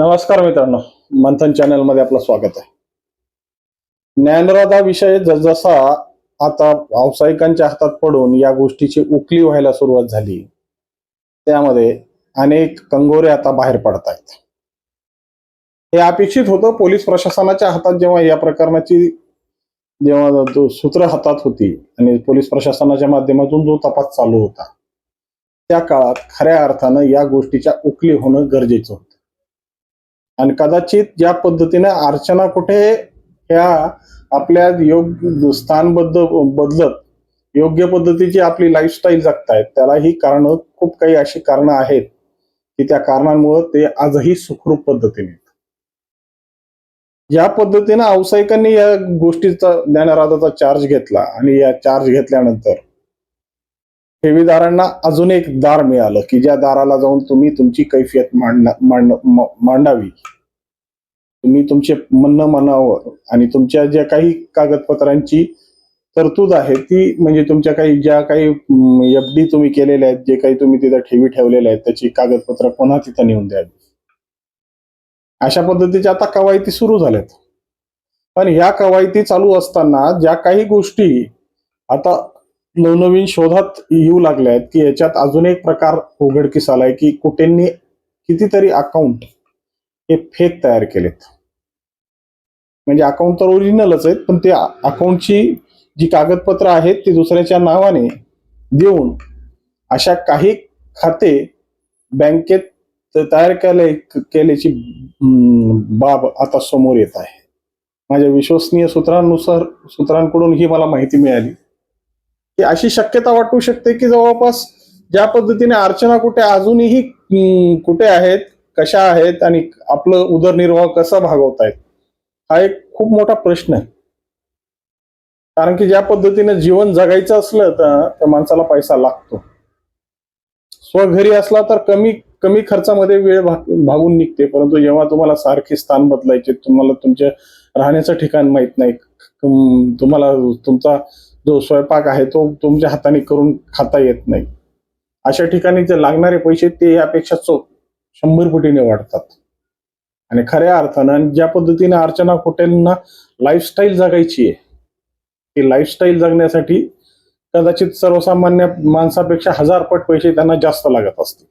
नमस्कार मित्रांनो मंथन चॅनलमध्ये आपलं स्वागत आहे. ज्ञानराधा विषय जसजसा आता व्यावसायिकांच्या हातात पडून या गोष्टीची उकली व्हायला सुरुवात झाली त्यामध्ये अनेक कंगोरे आता बाहेर पडत आहेत. हे अपेक्षित होतं पोलीस प्रशासनाच्या हातात जेव्हा या प्रकरणाची जेव्हा सूत्र हातात होती आणि पोलीस प्रशासनाच्या माध्यमातून जो तपास चालू होता त्या काळात खऱ्या अर्थानं या गोष्टीच्या उकली होणं गरजेचं होतं. आणि कदाचित ज्या पद्धतीने अर्चना कुठे ह्या आपल्या योग्य स्थानबद्ध बदलत योग्य पद्धतीची आपली लाईफस्टाईल जगतायत त्याला ही कारण खूप काही अशी कारणं आहेत की त्या कारणांमुळे ते आजही सुखरूप पद्धतीने ज्या पद्धतीनं व्यावसायिकांनी या गोष्टीचा ज्ञानराधाचा चार्ज घेतला आणि या चार्ज घेतल्यानंतर ठेवीदारांना अजून एक दार मिळालं की ज्या दाराला जाऊन तुम्ही तुमची कैफियत मांड मांडावी. तुम्ही तुमचे म्हणणं म्हणावं आणि तुमच्या ज्या काही कागदपत्रांची तरतूद आहे ती म्हणजे तुमच्या काही ज्या काही एफ डी तुम्ही केलेल्या आहेत जे काही तुम्ही तिथं ठेवी ठेवलेल्या आहेत त्याची कागदपत्र पुन्हा तिथं नेऊन द्यावी. अशा पद्धतीच्या आता कवायती सुरू झाल्यात. पण ह्या कवायती चालू असताना ज्या काही गोष्टी आता नवनवीन शोधात येऊ लागल्या आहेत की याच्यात अजून एक प्रकार उघडकीस आलाय की कुठेंनी कितीतरी अकाउंट हे फेक तयार केलेत. म्हणजे अकाउंट तर ओरिजिनलच आहेत पण ते अकाउंटची जी कागदपत्र आहेत ती दुसऱ्याच्या नावाने देऊन अशा काही खाते बँकेत तयार केले केल्याची बाब आता समोर येत आहे. माझ्या विश्वसनीय सूत्रांनुसार सूत्रांकडून ही मला माहिती मिळाली. की अशी शक्यता वाटू शकते की जवळपास ज्या पद्धतीने अर्चना कुठे अजूनही कुठे आहेत कशा आहेत आणि आपलं उदरनिर्वाह कसा भागवतायत हा एक खूप मोठा प्रश्न आहे. कारण की ज्या पद्धतीने जीवन जगायचं असलं तर त्या माणसाला पैसा लागतो. स्वघरी असला तर कमी कमी खर्चामध्ये वेळ भागून निघते. परंतु जेव्हा तुम्हाला सारखे स्थान बदलायचे तुम्हाला तुमच्या राहण्याचं ठिकाण माहीत नाही तुम्हाला तुमचा जो स्वयंपाक आहे तो तुमच्या हाताने करून खाता येत नाही. अशा ठिकाणी जे लागणारे पैसे ते यापेक्षा चो शंभर पटीने वाढतात. आणि खऱ्या अर्थानं आणि ज्या पद्धतीने अर्चना खोटेंना लाईफस्टाईल जगायची आहे ती लाईफस्टाईल जगण्यासाठी कदाचित सर्वसामान्य माणसापेक्षा हजार पट पैसे त्यांना जास्त लागत असतील.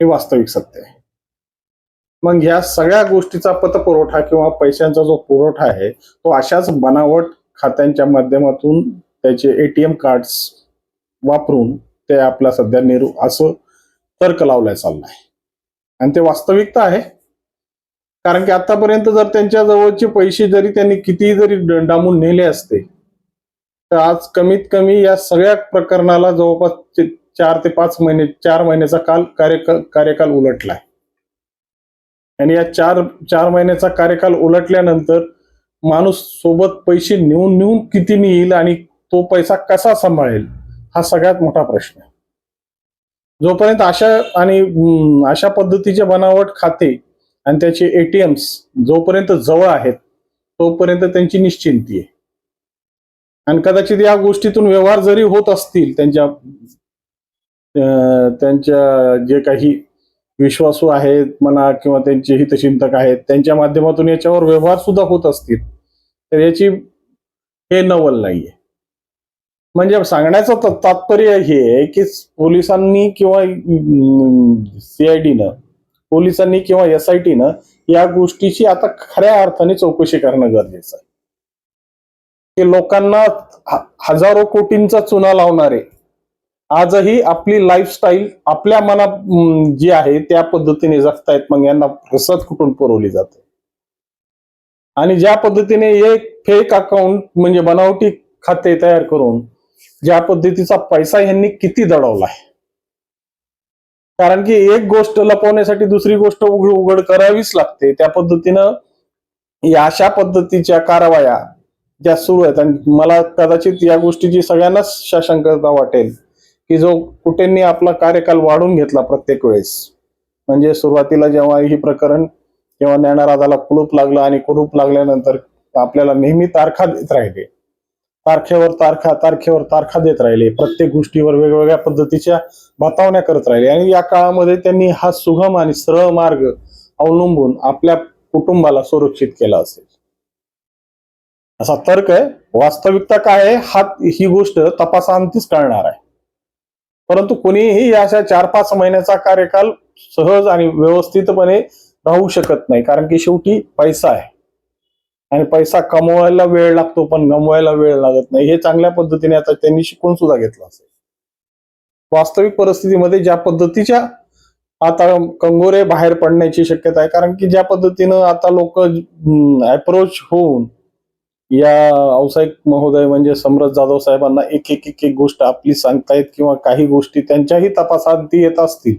हे वास्तविक सत्य आहे. मग ह्या सगळ्या गोष्टीचा पतपुरवठा किंवा पैशांचा जो पुरवठा आहे तो अशाच बनावट खात्यांच्या माध्यमातून त्याचे एटीएम कार्ड्स वापरून ते आपला सध्या नेहरू असं तर्क लावलाय चाललाय. आणि ते वास्तविकता आहे. कारण की आतापर्यंत जर त्यांच्या जवळचे पैसे जरी त्यांनी कितीही जरी डांबून नेले असते तर आज कमीत कमी या सगळ्या प्रकरणाला जवळपास चार ते पाच महिने चार महिन्याचा काल कार्य कार्यकाल उलटलाय. आणि या चार चार महिन्याचा कार्यकाल उलटल्यानंतर माणूस सोबत पैसे नेऊन नेऊन किती नेईल आणि तो पैसा कसा सांभाळेल? हा सगळ्यात मोठा प्रश्न आहे. जोपर्यंत अशा आणि अशा पद्धतीचे बनावट खाते आणि त्याचे एटीएम्स जोपर्यंत जवळ आहेत तोपर्यंत त्यांची निश्चिंती आहे. आणि कदाचित या गोष्टीतून व्यवहार जरी होत असतील त्यांच्या अं, त्यांच्या जे काही विश्वासू आहेत म्हणा किंवा त्यांचे हितचिंतक आहेत त्यांच्या माध्यमातून याच्यावर व्यवहार सुद्धा होत असतील तर याची हे नवल नाहीये. म्हणजे सांगण्याचं तात्पर्य हे आहे की पोलिसांनी किंवा सीआयडीनं पोलिसांनी किंवा एस आय टीनं या गोष्टीची आता खऱ्या अर्थाने चौकशी करणं गरजेचं आहे. की लोकांना हजारो कोटींचा चुना लावणारे आजही आपली लाईफस्टाईल आपल्या मना जी आहे त्या पद्धतीने जगतायत मग यांना रसद कुठून पुरवली जाते? आणि ज्या पद्धतीने एक फेक अकाउंट म्हणजे बनावटी खाते तयार करून ज्या पद्धतीचा पैसा यांनी किती दडवलाय कारण की एक गोष्ट लपवण्यासाठी दुसरी गोष्ट उघड उघड करावीच लागते. त्या पद्धतीनं या अशा पद्धतीच्या कारवाया ज्या सुरू आहेत आणि मला कदाचित या गोष्टीची सगळ्यांनाच शाशंकता वाटेल की जो कुठेंनी आपला कार्यकाल वाढून घेतला प्रत्येक वेळेस. म्हणजे सुरुवातीला जेव्हा ही प्रकरण किंवा ज्ञानाराधाला कुलूप लागलं आणि कुलूप लागल्यानंतर आपल्याला नेहमी तारखा देत राहिले. तारखेवर तारखा तारखेवर तारखा देत राहिले. प्रत्येक गोष्टीवर वेगवेगळ्या पद्धतीच्या बतावण्या करत राहिले. आणि या काळामध्ये त्यांनी हा सुगम आणि सरळ मार्ग अवलंबून आपल्या कुटुंबाला सुरक्षित केला असेल. असा तर्क आहे. वास्तविकता काय आहे? हा ही गोष्ट तपासांतीच कळणार आहे. परंतु कोणीही अशा चार पाच महिन्याचा कार्यकाल सहज आणि व्यवस्थितपणे राहू शकत नाही कारण की शेवटी पैसा आहे. आणि पैसा कमवायला वेळ लागतो पण गमवायला वेळ लागत नाही. हे चांगल्या पद्धतीने आता त्यांनी शिकून सुद्धा घेतलं असेल. वास्तविक परिस्थितीमध्ये ज्या पद्धतीच्या आता कंगोरे बाहेर पडण्याची शक्यता आहे कारण की ज्या पद्धतीनं आता लोक अप्रोच होऊन या व्यावसायिक महोदय म्हणजे समरथ जाधव साहेबांना एक एक एक एक गोष्ट आपली सांगतायत किंवा काही गोष्टी त्यांच्याही तपासात ती येत असतील.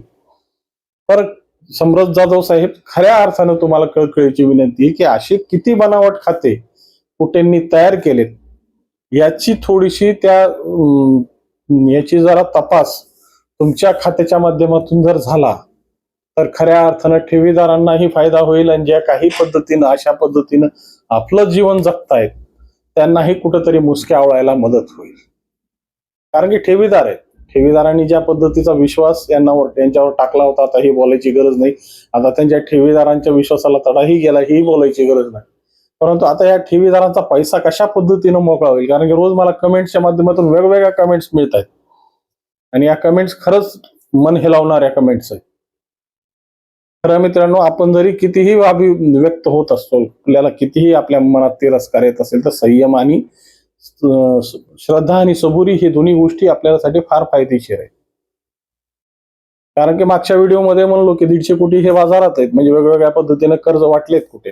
तर समरथ जाधव साहेब खऱ्या अर्थानं तुम्हाला कळकळीची विनंती आहे की अशी किती बनावट खाते कुठेंनी तयार केलेत याची थोडीशी त्या याची जरा तपास तुमच्या खात्याच्या माध्यमातून जर झाला तर खऱ्या अर्थानं ठेवीदारांनाही फायदा होईल आणि ज्या काही पद्धतीनं अशा पद्धतीनं आपलं जीवन जगतायत त्यांनाही कुठंतरी मुसक्या आवळायला मदत होईल. कारण की ठेवीदार आहेत. ठेवीदारांनी ज्या पद्धतीचा विश्वास यांनावर त्यांच्यावर टाकला होता आता ही बोलायची गरज नाही. आता त्यांच्या ठेवीदारांच्या विश्वासाला तडाही गेला ही बोलायची गरज नाही. परंतु आता या ठेवीदारांचा पैसा कशा पद्धतीनं मोकळा होईल? कारण की रोज मला कमेंट्सच्या माध्यमातून वेगवेगळ्या कमेंट्स मिळत आहेत आणि या कमेंट्स खरंच मन हेलावणाऱ्या कमेंट्स आहेत. खरं मित्रांनो आपण जरी कितीही व्यक्त होत असतो आपल्याला कितीही आपल्या मनात तिरस्कार येत असेल तर संयम आणि श्रद्धा आणि सबुरी हे दोन्ही गोष्टी आपल्यासाठी फार फायदेशीर आहेत. कारण की मागच्या व्हिडिओमध्ये म्हणलो की दीडशे कोटी हे बाजारात आहेत म्हणजे वेगवेगळ्या पद्धतीने कर्ज वाटलेत कुठे?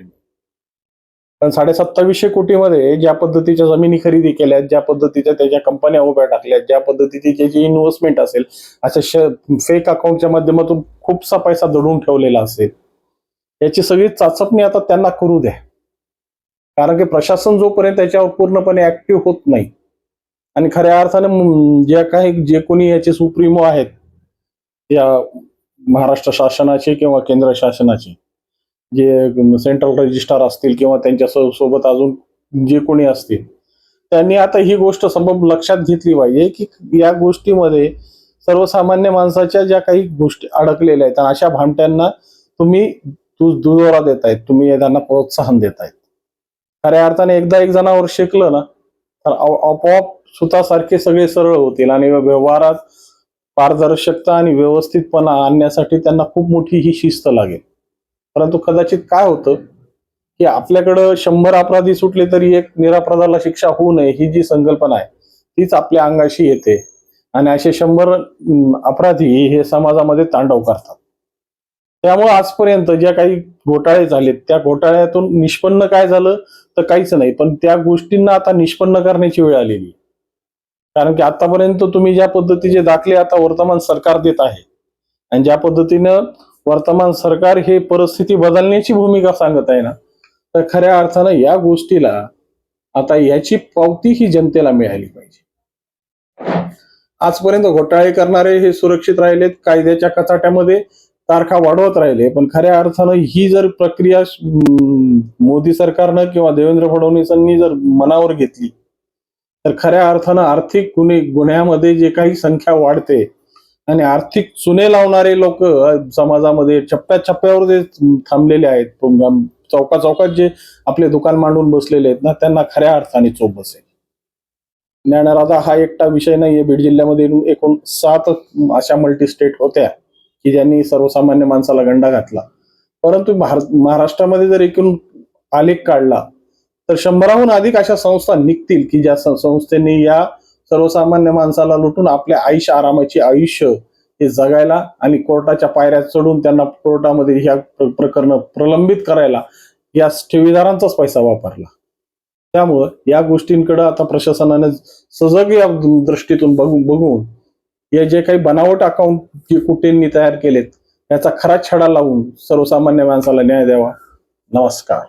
पण साडे सत्तावीसशे कोटीमध्ये ज्या पद्धतीच्या जमिनी खरेदी केल्यात ज्या पद्धतीच्या त्याच्या कंपन्या उभ्या टाकल्यात ज्या पद्धतीची त्याची इन्व्हेस्टमेंट असेल अशा फेक अकाउंटच्या माध्यमातून खूपसा पैसा दडून ठेवलेला असेल. याची सगळी चाचपणी आता त्यांना करू द्या. कारण की प्रशासन जोपर्यंत त्याच्यावर पूर्णपणे ऍक्टिव्ह होत नाही आणि खऱ्या अर्थाने जे ज्या काही जे कोणी याचे सुप्रीमो आहेत या महाराष्ट्र शासनाचे किंवा केंद्र शासनाचे जे सेंट्रल रजिस्ट्रार असतील किंवा त्यांच्यासोबत अजून जे कोणी असतील त्यांनी आता ही गोष्ट सबब लक्षात घेतली पाहिजे की या गोष्टीमध्ये सर्वसामान्य माणसाच्या ज्या काही गोष्टी अडकलेल्या आहेत आणि अशा भामट्यांना तुम्ही तू दुजोरा देतायत तुम्ही त्यांना प्रोत्साहन देतायत. खऱ्या अर्थाने एकदा एक जणावर शिकलं ना तर आपोआप सुतासारखे सगळे सरळ होतील आणि व्यवहारात पारदर्शकता आणि व्यवस्थितपणा आणण्यासाठी त्यांना खूप मोठी ही शिस्त लागेल. परंतु कदाचित काय होतं की आपल्याकडं शंभर अपराधी सुटले तरी एक निरापराधाला शिक्षा होऊ नये ही जी संकल्पना आहे तीच आपल्या अंगाशी येते. आणि असे शंभर अपराधी हे समाजामध्ये तांडव करतात. त्यामुळे आजपर्यंत ज्या काही घोटाळे झालेत त्या घोटाळ्यातून निष्पन्न काय झालं तर काहीच नाही पण त्या गोष्टींना आता निष्पन्न करण्याची वेळ आलेली. कारण की आतापर्यंत तुम्ही ज्या पद्धतीचे दाखले आता वर्तमान सरकार देत आहे आणि ज्या पद्धतीनं वर्तमान सरकार हे परिस्थिती बदलण्याची भूमिका सांगत आहे ना तर खऱ्या अर्थानं या गोष्टीला आता याची पावती ही जनतेला मिळाली पाहिजे. आजपर्यंत घोटाळे करणारे हे सुरक्षित राहिलेत कायद्याच्या कचाट्यामध्ये तारखा वाढवत राहिले पण खऱ्या अर्थानं ही जर प्रक्रिया मोदी सरकारनं किंवा देवेंद्र फडणवीसांनी जर मनावर घेतली तर खऱ्या अर्थानं आर्थिक गुन्हे गुन्ह्यामध्ये जे काही संख्या वाढते आणि आर्थिक चुने लावणारे लोक समाजामध्ये छप्प्या छप्प्यावर जे थांबलेले आहेत चौका चौकात जे आपले दुकान मांडून बसलेले आहेत ना त्यांना खऱ्या अर्थाने चोप बसेल. ज्ञानराधा हा एकटा विषय नाहीये. बीड जिल्ह्यामध्ये एकूण सात अशा मल्टी स्टेट होत्या की ज्यांनी सर्वसामान्य माणसाला गंडा घातला. परंतु भार- महाराष्ट्रामध्ये जर एकूण आलेख काढला तर शंभराहून अधिक अशा संस्था निघतील की ज्या संस्थेने या सर्वसामान्य माणसाला लुटून आपल्या आयुष्य आरामाची आयुष्य हे जगायला आणि कोर्टाच्या पायऱ्या चढून त्यांना कोर्टामध्ये ह्या प्र- प्रलंबित करायला या ठेवीदारांचाच पैसा वापरला. त्यामुळं या गोष्टींकडे आता प्रशासनाने सजग या दृष्टीतून बघून बघून या जे काही बनावट अकाउंट जे कुठेंनी तयार केलेत याचा खरा छडा लावून सर्वसामान्य माणसाला न्याय द्यावा. नमस्कार.